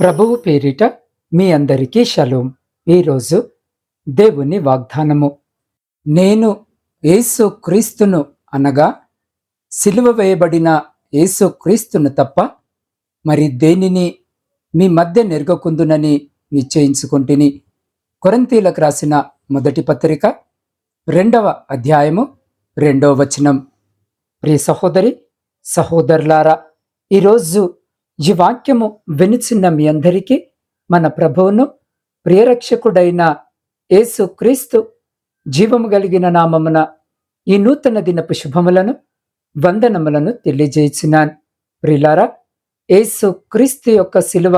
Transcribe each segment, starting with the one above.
ప్రభువు పేరిట మీ అందరికీ షలోం. ఈరోజు దేవుని వాగ్దానము. నేను యేసు క్రీస్తును అనగా సిలువ వేయబడిన యేసు క్రీస్తును తప్ప మరి దేనిని మీ మధ్య నెరగకుందునని నిశ్చయించుకుంటుని? కొరంతీలకు రాసిన మొదటి పత్రిక రెండవ అధ్యాయము రెండవ వచనం. ప్రియ సహోదరి సహోదరులారా ఈరోజు ఈ వాక్యము వినిచిన్న మీ అందరికీ మన ప్రభువును ప్రియరక్షకుడైన యేసు క్రీస్తు జీవము కలిగిన నామమున ఈ నూతన దినపు శుభములను వందనములను తెలియజేసినాను. ప్రిలారా యేసు క్రీస్తు యొక్క శిలువ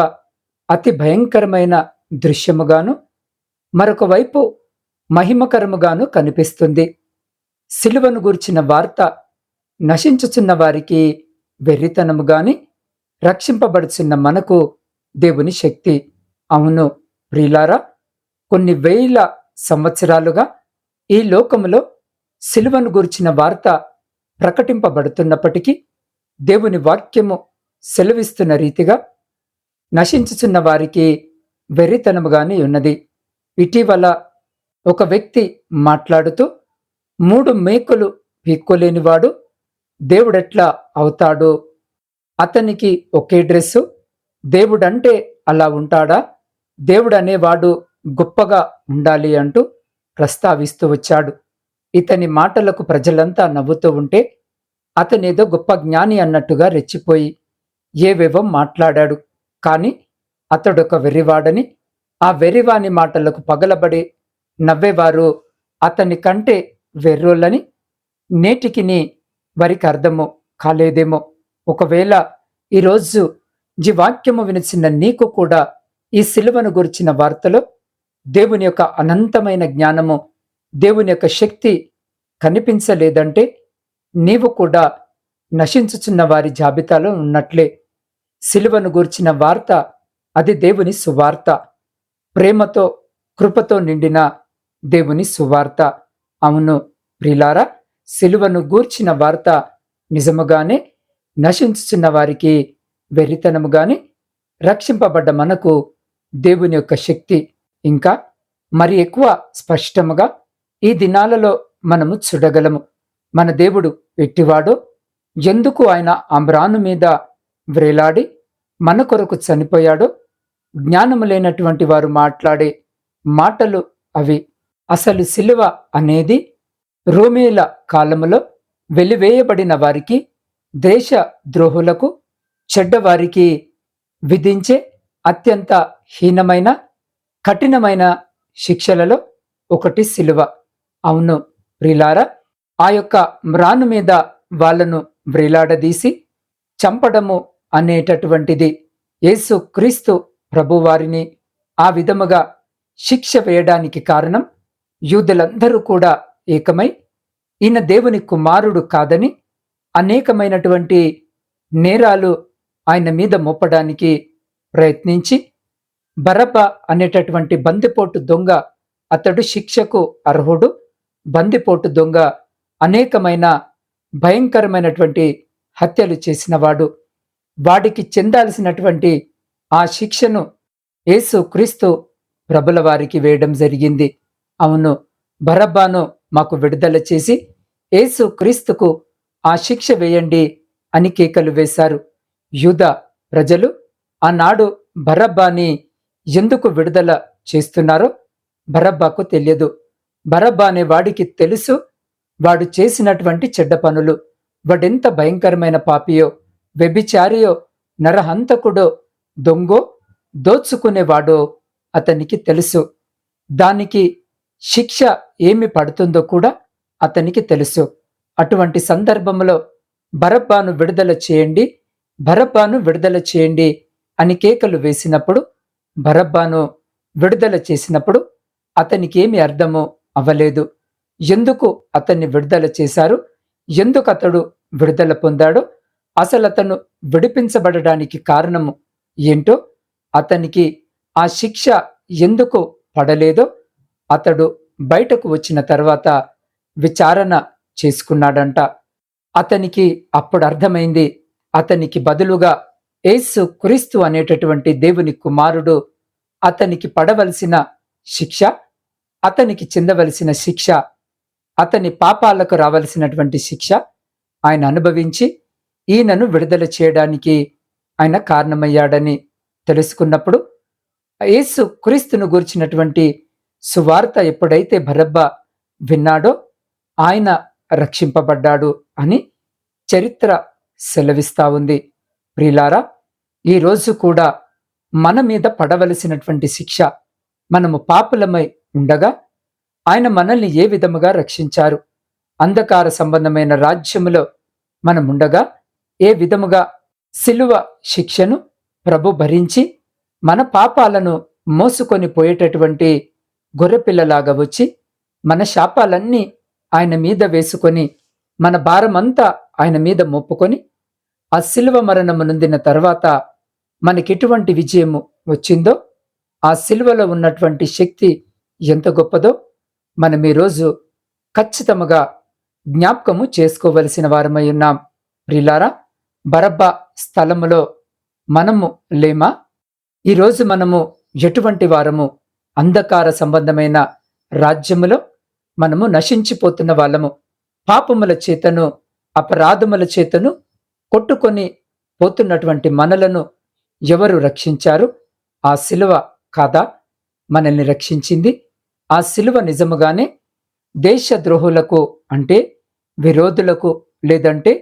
అతి భయంకరమైన దృశ్యముగాను మరొక వైపు మహిమకరముగాను కనిపిస్తుంది. శిలువను గుర్చిన వార్త నశించుచున్న వారికి వెర్రితనముగాని రక్షింపబడుచున్న మనకు దేవుని శక్తి. అవును ప్రియులారా కొన్ని వేల సంవత్సరాలుగా ఈ లోకములో సిలువను గురించిన వార్త ప్రకటింపబడుతున్నప్పటికీ దేవుని వాక్యము సెలవిస్తున్న రీతిగా నశించుచున్న వారికి వెర్రితనముగానే ఉన్నది. ఇటీవల ఒక వ్యక్తి మాట్లాడుతూ మూడు మేకులు పీక్కోలేనివాడు దేవుడెట్లా అవుతాడు? అతనికి ఒకే డ్రెస్సు. దేవుడంటే అలా ఉంటాడా? దేవుడు అనేవాడు గొప్పగా ఉండాలి అంటూ ప్రస్తావిస్తూ వచ్చాడు. ఇతని మాటలకు ప్రజలంతా నవ్వుతూ ఉంటే అతనేదో గొప్ప జ్ఞాని అన్నట్టుగా రెచ్చిపోయి ఏవేవో మాట్లాడాడు. కానీ అతడొక వెర్రివాడని ఆ వెర్రివాని మాటలకు పగలబడి నవ్వేవారు అతని కంటే వెర్రోళ్ళని. నేటికిని వారికి అర్థము కాలేదేమో. ఒకవేళ ఈరోజు జీవాక్యము వాక్యము వినిచిన నీకు కూడా ఈ సిలువను గురించిన వార్తలో దేవుని యొక్క అనంతమైన జ్ఞానము దేవుని యొక్క శక్తి కనిపించలేదంటే నీవు కూడా నశించుచున్న వారి జాబితాలో ఉన్నట్లే. సిలువను గూర్చిన వార్త అది దేవుని సువార్త. ప్రేమతో కృపతో నిండిన దేవుని సువార్త. అవును ప్రిలారా సిలువను గూర్చిన వార్త నిజముగానే నశించుచున్న వారికి వెర్రితనము గాని రక్షింపబడ్డ మనకు దేవుని యొక్క శక్తి ఇంకా మరి ఎక్కువ స్పష్టముగా ఈ దినాలలో మనము చూడగలము. మన దేవుడు ఎట్టివాడో ఎందుకు ఆయన అమ్రాను మీద వ్రేలాడి మన కొరకు చనిపోయాడో జ్ఞానము లేనటువంటి వారు మాట్లాడే మాటలు అవి. అసలు సిలువ అనేది రోమేల కాలములో వెలివేయబడిన వారికి దేశ ద్రోహులకు చెడ్డవారికి విధించే అత్యంత హీనమైన కఠినమైన శిక్షలలో ఒకటి సిలువ. అవును ప్రిలారా ఆ యొక్క మ్రాను మీద వాళ్ళను వ్రీలాడదీసి చంపడము అనేటటువంటిది యేసు క్రీస్తు ప్రభువారిని ఆ విధముగా శిక్ష వేయడానికి కారణం యూదులందరూ కూడా ఏకమై ఈయన దేవుని కుమారుడు కాదని అనేకమైనటువంటి నేరాలు ఆయన మీద మోపడానికి ప్రయత్నించి బరప అనేటటువంటి బందిపోటు దొంగ అతడు శిక్షకు అర్హుడు. బందిపోటు దొంగ అనేకమైన భయంకరమైనటువంటి హత్యలు చేసినవాడు. వాడికి చెందాల్సినటువంటి ఆ శిక్షను యేసు క్రీస్తు ప్రభుల వారికి వేయడం జరిగింది. అవును బరబ్బాను మాకు విడుదల చేసి యేసు క్రీస్తుకు ఆ శిక్ష వేయండి అని కేకలు వేశారు. యూద ప్రజలు ఆనాడు బరబ్బాని ఎందుకు విడుదల చేస్తున్నారో బరబ్బాకు తెలియదు. బరబ్బా అనే వాడికి తెలుసు వాడు చేసినటువంటి చెడ్డ పనులు. వాడెంత భయంకరమైన పాపియో వ్యభిచారియో నరహంతకుడో దొంగో దోచుకునేవాడో అతనికి తెలుసు. దానికి శిక్ష ఏమి పడుతుందో కూడా అతనికి తెలుసు. అటువంటి సందర్భంలో బరబ్బాను విడుదల చేయండి బరబ్బాను విడుదల చేయండి అని కేకలు వేసినప్పుడు బరబ్బాను విడుదల చేసినప్పుడు అతనికి ఏమి అర్థము అవ్వలేదు. ఎందుకు అతన్ని విడుదల చేశారు? ఎందుకు అతడు విడుదల పొందాడో? అసలు అతను విడిపించబడడానికి కారణము ఏంటో అతనికి ఆ శిక్ష ఎందుకు పడలేదో అతడు బయటకు వచ్చిన తర్వాత విచారణ చేసుకున్నాడంట. అతనికి అప్పుడు అర్థమైంది అతనికి బదులుగా ఏసు క్రీస్తు అనేటటువంటి దేవుని కుమారుడు అతనికి పడవలసిన శిక్ష అతనికి చెందవలసిన శిక్ష అతని పాపాలకు రావలసినటువంటి శిక్ష ఆయన అనుభవించి ఈయనను విడుదల చేయడానికి ఆయన కారణమయ్యాడని తెలుసుకున్నప్పుడు యేసు క్రీస్తును గూర్చినటువంటి సువార్త ఎప్పుడైతే భరబ్బ విన్నాడో ఆయన రక్షింపబడ్డాడు అని చరిత్ర సెలవిస్తా ఉంది. ప్రిలారా ఈరోజు కూడా మన మీద పడవలసినటువంటి శిక్ష మనము పాపులమై ఉండగా ఆయన మనల్ని ఏ విధముగా రక్షించారు? అంధకార సంబంధమైన రాజ్యములో మనముండగా ఏ విధముగా సిలువ శిక్షను ప్రభు భరించి మన పాపాలను మోసుకొని పోయేటటువంటి గొర్రెపిల్లలాగా వచ్చి మన శాపాలన్నీ ఆయన మీద వేసుకొని మన భారమంతా ఆయన మీద మోపుకొని ఆ శిలువ మరణము నొందిన తర్వాత మనకెటువంటి విజయము వచ్చిందో ఆ శిలువలో ఉన్నటువంటి శక్తి ఎంత గొప్పదో మనం ఈరోజు ఖచ్చితముగా జ్ఞాపకము చేసుకోవలసిన వారమై ఉన్నాం. ప్రిలారా బరబ్బ స్థలములో మనము లేమా? ఈరోజు మనము ఎటువంటి వారము? అంధకార సంబంధమైన రాజ్యములో మనము నశించిపోతున్న వాళ్ళము. పాపముల చేతను అపరాధముల చేతను కొట్టుకొని పోతున్నటువంటి మనలను ఎవరు రక్షించారు? ఆ శిలువ కాదా? మనల్ని రక్షించింది. ఆ శిలువ నిజముగానే దేశద్రోహులకు అంటే విరోధులకు లేదంటే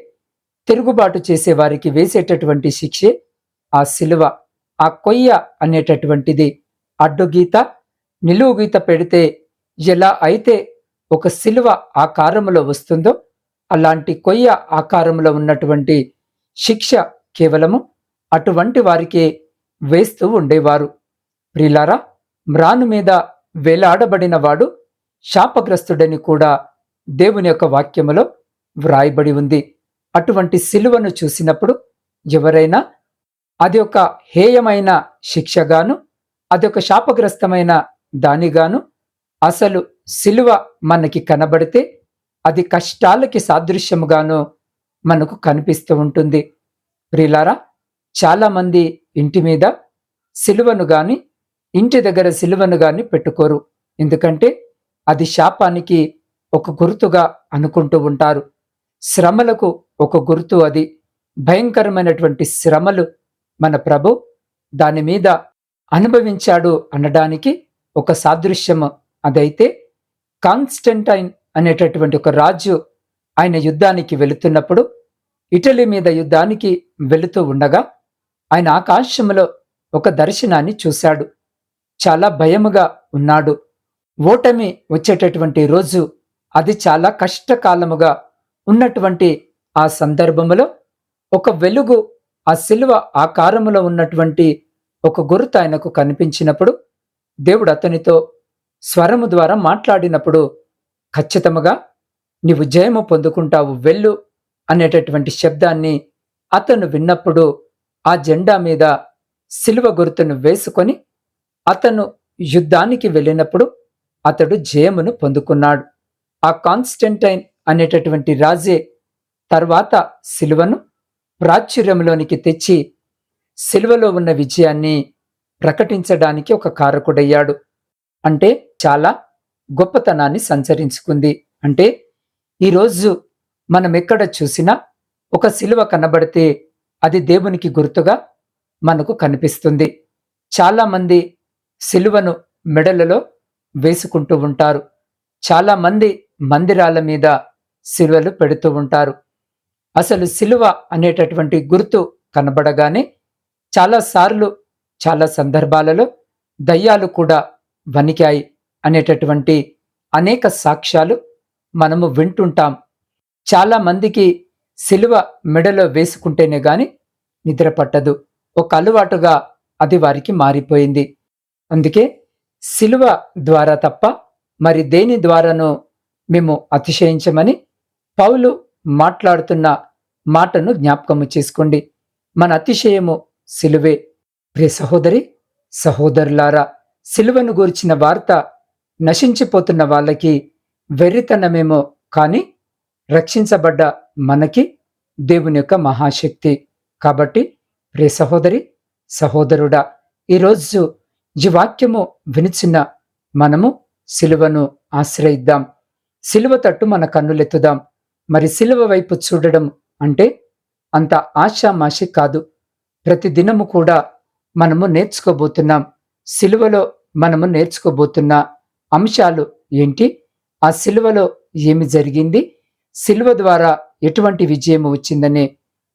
తిరుగుబాటు చేసే వారికి వేసేటటువంటి శిక్షే ఆ శిలువ ఆ కొయ్య అనేటటువంటిది. అడ్డుగీత నిలువు గీత పెడితే ఎలా అయితే ఒక శిలువ ఆకారములో వస్తుందో అలాంటి కొయ్య ఆకారంలో ఉన్నటువంటి శిక్ష కేవలము అటువంటి వారికే వేస్తూ ఉండేవారు. ప్రిలారా మ్రాను మీద వేలాడబడిన వాడు శాపగ్రస్తుడని కూడా దేవుని యొక్క వాక్యములో వ్రాయబడి ఉంది. అటువంటి శిలువను చూసినప్పుడు ఎవరైనా అది ఒక హేయమైన శిక్షగాను అది ఒక శాపగ్రస్తమైన దానిగాను అసలు సిలువ మనకి కనబడితే అది కష్టాలకి సాదృశ్యముగాను మనకు కనిపిస్తూ ఉంటుంది. ప్రిలారా చాలామంది ఇంటి మీద సిలువను గాని ఇంటి దగ్గర సిలువను గాని పెట్టుకోరు. ఎందుకంటే అది శాపానికి ఒక గుర్తుగా అనుకుంటూ ఉంటారు. శ్రమలకు ఒక గుర్తు అది. భయంకరమైనటువంటి శ్రమలు మన ప్రభు దాని మీద అనుభవించాడు అనడానికి ఒక సాదృశ్యము అదైతే కాన్స్టెంటైన్ అనేటటువంటి ఒక రాజు ఆయన యుద్ధానికి వెళుతున్నప్పుడు ఇటలీ మీద యుద్ధానికి వెళుతూ ఉండగా ఆయన ఆకాశంలో ఒక దర్శనాన్ని చూశాడు. చాలా భయముగా ఉన్నాడు. ఓటమి వచ్చేటటువంటి రోజు అది చాలా కష్టకాలముగా ఉన్నటువంటి ఆ సందర్భములో ఒక వెలుగు ఆ శిలువ ఆకారములో ఉన్నటువంటి ఒక గురుత ఆయనకు కనిపించినప్పుడు దేవుడు అతనితో స్వరము ద్వారా మాట్లాడినప్పుడు ఖచ్చితముగా నీవు జయము పొందుకుంటావు వెళ్ళు అనేటటువంటి శబ్దాన్ని అతను విన్నప్పుడు ఆ జెండా మీద శిలువ గుర్తును వేసుకొని అతను యుద్ధానికి వెళ్ళినప్పుడు అతడు జయమును పొందుకున్నాడు. ఆ కాన్స్టెంటైన్ అనేటటువంటి రాజే తర్వాత శిలువను ప్రాచుర్యంలోనికి తెచ్చి శిలువలో ఉన్న విజయాన్ని ప్రకటించడానికి ఒక కారకుడయ్యాడు. అంటే చాలా గొప్పతనాన్ని సంచరించుకుంది. అంటే ఈరోజు మనం ఎక్కడ చూసినా ఒక శిలువ కనబడితే అది దేవునికి గుర్తుగా మనకు కనిపిస్తుంది. చాలామంది శిలువను మెడలలో వేసుకుంటూ ఉంటారు. చాలామంది మందిరాల మీద శిలువలు పెడుతూ ఉంటారు. అసలు శిలువ అనేటటువంటి గుర్తు కనబడగానే చాలాసార్లు చాలా సందర్భాలలో దయ్యాలు కూడా వణికాయి. అనేటటువంటి అనేక సాక్ష్యాలు మనము వింటుంటాం. చాలామందికి సిలువ మెడలో వేసుకుంటేనే గాని నిద్ర పట్టదు. ఒక అలవాటుగా అది వారికి మారిపోయింది. అందుకే సిలువ ద్వారా తప్ప మరి దేని ద్వారానూ మేము అతిశయించమని పౌలు మాట్లాడుతున్న మాటను జ్ఞాపకము చేసుకోండి. మన అతిశయము సిలువే. ప్రియ సహోదరి సహోదరులారా సిలువను గురించిన వార్త నశించిపోతున్న వాళ్ళకి వెర్రితనమేమో కానీ రక్షించబడ్డ మనకి దేవుని యొక్క మహాశక్తి. కాబట్టి ప్రియ సహోదరి సహోదరుడా ఈరోజు ఈ వాక్యము వినిచిన మనము సిలువను ఆశ్రయిద్దాం. సిలువ తట్టు మన కన్నులెత్తుదాం. మరి సిలువ వైపు చూడడం అంటే అంత ఆశామాషి కాదు. ప్రతి దినము కూడా మనము నేర్చుకోబోతున్నాం. సిలువలో మనము నేర్చుకోబోతున్న అంశాలు ఏంటి? ఆ సిలువలో ఏమి జరిగింది? సిలువ ద్వారా ఎటువంటి విజయం వచ్చిందనే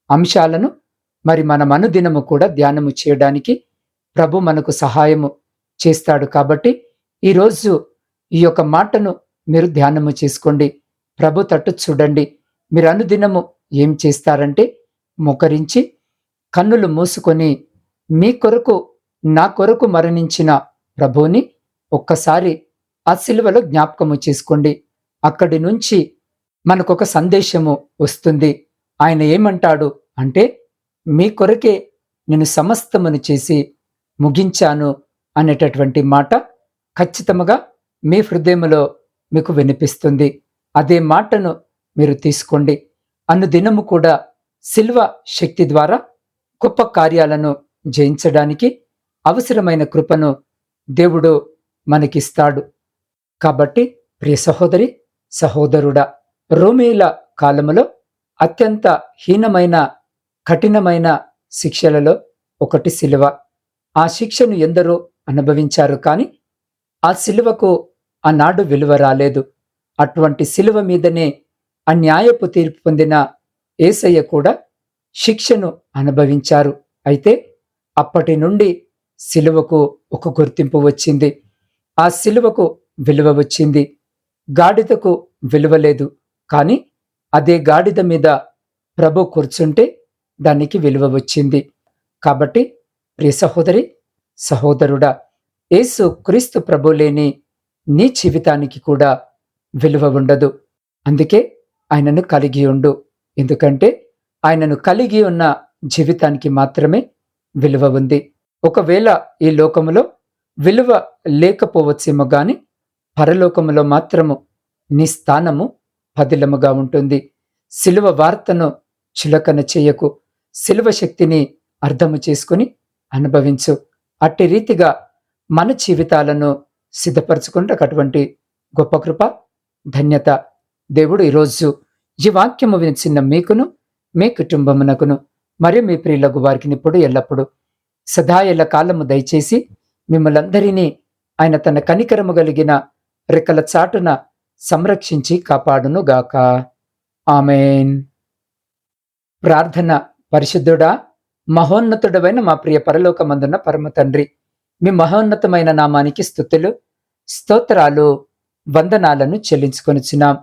అంశాలను మరి మనం అనుదినము కూడా ధ్యానము చేయడానికి ప్రభు మనకు సహాయము చేస్తాడు కాబట్టి ఈరోజు ఈ యొక్క మాటను మీరు ధ్యానము చేసుకోండి. ప్రభు తట్టు చూడండి. మీరు అనుదినము ఏం చేస్తారంటే మొకరించి కన్నులు మూసుకొని మీ కొరకు నా కొరకు మరణించిన ప్రభువుని ఒక్కసారి ఆ సిలువలో జ్ఞాపకము చేసుకోండి. అక్కడి నుంచి మనకొక సందేశము వస్తుంది. ఆయన ఏమంటాడు అంటే మీ కొరకే నేను సమస్తమును చేసి ముగించాను అనేటటువంటి మాట ఖచ్చితంగా మీ హృదయములో మీకు వినిపిస్తుంది. అదే మాటను మీరు తీసుకోండి. అన్నదినము కూడా శిల్వ శక్తి ద్వారా గొప్ప కార్యాలను జయించడానికి అవసరమైన కృపను దేవుడు మనకిస్తాడు. కాబట్టి ప్రియ సహోదరి సహోదరుడా రోమేల కాలములో అత్యంత హీనమైన కఠినమైన శిక్షలలో ఒకటి శిలువ ఆ శిక్షను ఎందరో అనుభవించారు కానీ ఆ శిలువకు ఆనాడు విలువ రాలేదు. అటువంటి శిలువ మీదనే అన్యాయపు తీర్పు పొందిన ఏసయ్య కూడా శిక్షను అనుభవించారు. అయితే అప్పటి నుండి శిలువకు ఒక గుర్తింపు వచ్చింది. ఆ శిలువకు విలువ వచ్చింది. గాడిదకు విలువ లేదు. కానీ అదే గాడిద మీద ప్రభు కూర్చుంటే దానికి విలువ వచ్చింది. కాబట్టి ప్రియ సహోదరి సహోదరుడా యేసు క్రీస్తు ప్రభు లేని నీ జీవితానికి కూడా విలువ ఉండదు. అందుకే ఆయనను కలిగి ఉండు. ఎందుకంటే ఆయనను కలిగి ఉన్న జీవితానికి మాత్రమే విలువ ఉంది. ఒకవేళ ఈ లోకములో విలువ లేకపోవచ్చేమో కానీ పరలోకములో మాత్రము నీ స్థానము పదిలముగా ఉంటుంది. శిలువ వార్తను చులకన చేయకు. శిలువ శక్తిని అర్థము చేసుకుని అనుభవించు. అట్టి రీతిగా మన జీవితాలను సిద్ధపరచుకుంటే అటువంటి గొప్ప కృప ధన్యత దేవుడు ఈరోజు ఈ వాక్యము వినిచిన మీకును మీ కుటుంబమునకును మరియు మీ ప్రియులకు వారికి ఇప్పుడు ఎల్లప్పుడూ సదాయల కాలము దయచేసి మిమ్మలందరినీ ఆయన తన కనికరము కలిగిన రెక్కల చాటున సంరక్షించి కాపాడును గాక ఆమెన్. ప్రార్థన పరిశుద్ధుడా మహోన్నతుడమైన మా ప్రియ పరలోకమందున్న పరమ తండ్రి మీ మహోన్నతమైన నామానికి స్థుతులు స్తోత్రాలు వందనాలను చెల్లించుకొనిచ్చినాం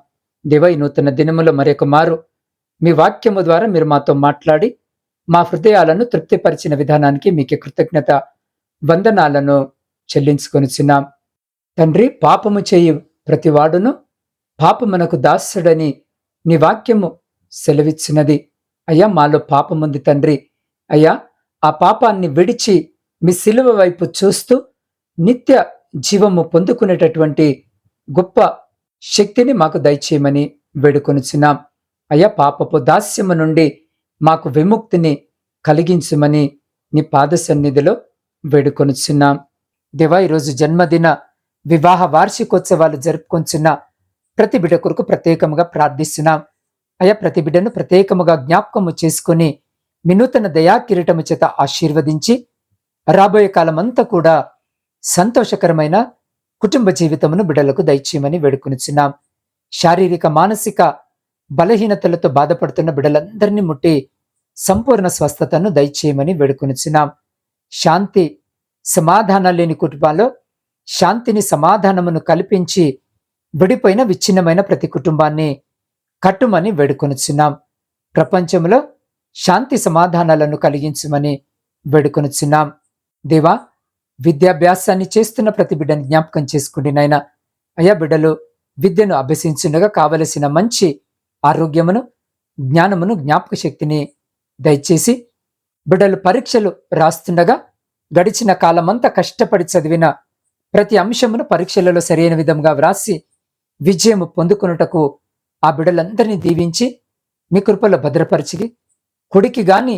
దేవ ఈ నూతన దినములో మరొక మారు మీ వాక్యము ద్వారా మీరు మాతో మాట్లాడి మా హృదయాలను తృప్తిపరిచిన విధానానికి మీకు కృతజ్ఞత వందనాలను చెల్లించుకొనిచున్నాం. తండ్రి పాపము చేయు ప్రతివాడును పాపమునకు దాసుడని నీ వాక్యము సెలవిచ్చినది. అయ్యా మాలో పాపముంది తండ్రి. అయ్యా ఆ పాపాన్ని విడిచి మీ సిలువ వైపు చూస్తూ నిత్య జీవము పొందుకునేటటువంటి గొప్ప శక్తిని మాకు దయచేయమని వేడుకొనుచున్నాం. అయ్యా పాపపు దాస్యము నుండి మాకు విముక్తిని కలిగించమని నీ పాద సన్నిధిలో వేడుకొనుచున్నాం. దేవా ఈరోజు జన్మదిన వివాహ వార్షికోత్సవాలు జరుపుకొంచున్న ప్రతి బిడ కొరకు ప్రత్యేకముగా ప్రార్థిస్తున్నాం. అయా ప్రతి బిడ్డను ప్రత్యేకముగా జ్ఞాపకము చేసుకుని వినూతన దయా కిరీటము చేత ఆశీర్వదించి రాబోయే కాలమంతా కూడా సంతోషకరమైన కుటుంబ జీవితమును బిడలకు దయచేయమని వేడుకొనిచున్నాం. శారీరక మానసిక బలహీనతలతో బాధపడుతున్న బిడలందరినీ ముట్టి సంపూర్ణ స్వస్థతను దయచేయమని వేడుకొనిచున్నాం. శాంతి సమాధానం లేని కుటుంబాల్లో శాంతిని సమాధానమును కల్పించి విడిపోయిన విచ్ఛిన్నమైన ప్రతి కుటుంబాన్ని కట్టుమని వేడుకొనుచున్నాం. ప్రపంచంలో శాంతి సమాధానాలను కలిగించమని వేడుకొనుచున్నాం. దేవా విద్యాభ్యాసాన్ని చేస్తున్న ప్రతి బిడ్డని జ్ఞాపకం చేసుకుండి నాయన. అయా బిడ్డలు విద్యను అభ్యసించుండగా కావలసిన మంచి ఆరోగ్యమును జ్ఞానమును జ్ఞాపక శక్తిని దయచేసి బిడ్డలు పరీక్షలు రాస్తుండగా గడిచిన కాలమంతా కష్టపడి చదివిన ప్రతి అంశమును పరీక్షలలో సరైన విధంగా వ్రాసి విజయము పొందుకున్నటకు ఆ బిడ్డలందరినీ దీవించి మీ కృపలో భద్రపరిచి కుడికి గాని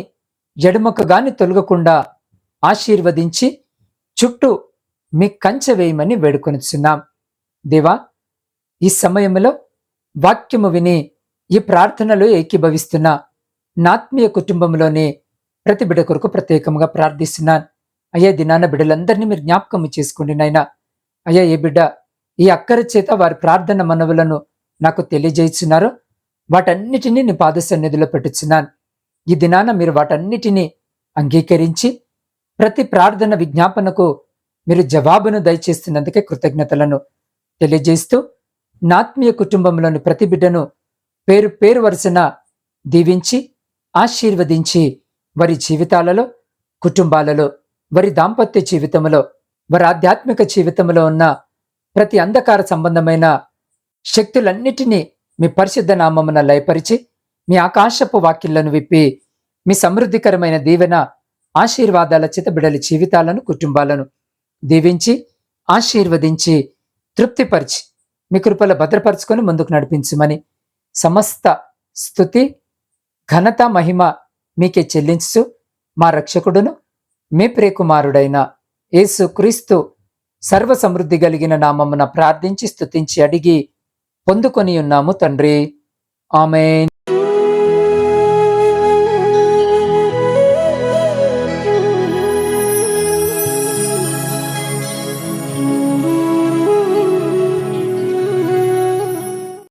ఎడమకు గాని తొలగకుండా ఆశీర్వదించి చుట్టూ మీ కంచె వేయమని వేడుకొనిచున్నాం. దేవా ఈ సమయంలో వాక్యము విని ఈ ప్రార్థనలో ఏకీభవిస్తున్న నాత్మీయ కుటుంబంలోని ప్రతి బిడ్డ కొరకు ప్రత్యేకంగా ప్రార్థిస్తున్నాను. అయ్యా దినాన బిడ్డలందరినీ మీరు జ్ఞాపకం చేసుకోండి నాయన. అయ్యా ఏ బిడ్డ ఈ అక్కర చేత వారి ప్రార్థన మనవులను నాకు తెలియజేస్తున్నారో వాటన్నిటినీ నీ పాద సన్నిధిలో పెట్టుచున్నాను. ఈ దినాన మీరు వాటన్నిటినీ అంగీకరించి ప్రతి ప్రార్థన విజ్ఞాపనకు మీరు జవాబును దయచేస్తున్నందుకే కృతజ్ఞతలను తెలియజేస్తూ నాత్మీయ కుటుంబంలోని ప్రతి బిడ్డను పేరు పేరు వరుసన దీవించి ఆశీర్వదించి వారి జీవితాలలో కుటుంబాలలో వారి దాంపత్య జీవితంలో వారి ఆధ్యాత్మిక జీవితంలో ఉన్న ప్రతి అంధకార సంబంధమైన శక్తులన్నిటినీ మీ పరిశుద్ధ నామమున లయపరిచి మీ ఆకాశపు వాక్యలను విప్పి మీ సమృద్ధికరమైన దీవెన ఆశీర్వాదాల చేత బిడలి జీవితాలను కుటుంబాలను దీవించి ఆశీర్వదించి తృప్తిపరిచి మీ కృపల భద్రపరుచుకొని ముందుకు నడిపించమని సమస్త స్థుతి ఘనత మహిమ మీకే చెల్లించు మా రక్షకుడును మీ ప్రియకుమారుడైన యేసు క్రీస్తు సర్వ సమృద్ధి కలిగిన నామమున ప్రార్థించి స్తుతించి అడిగి పొందుకొని ఉన్నాము తండ్రి. ఆమెన్.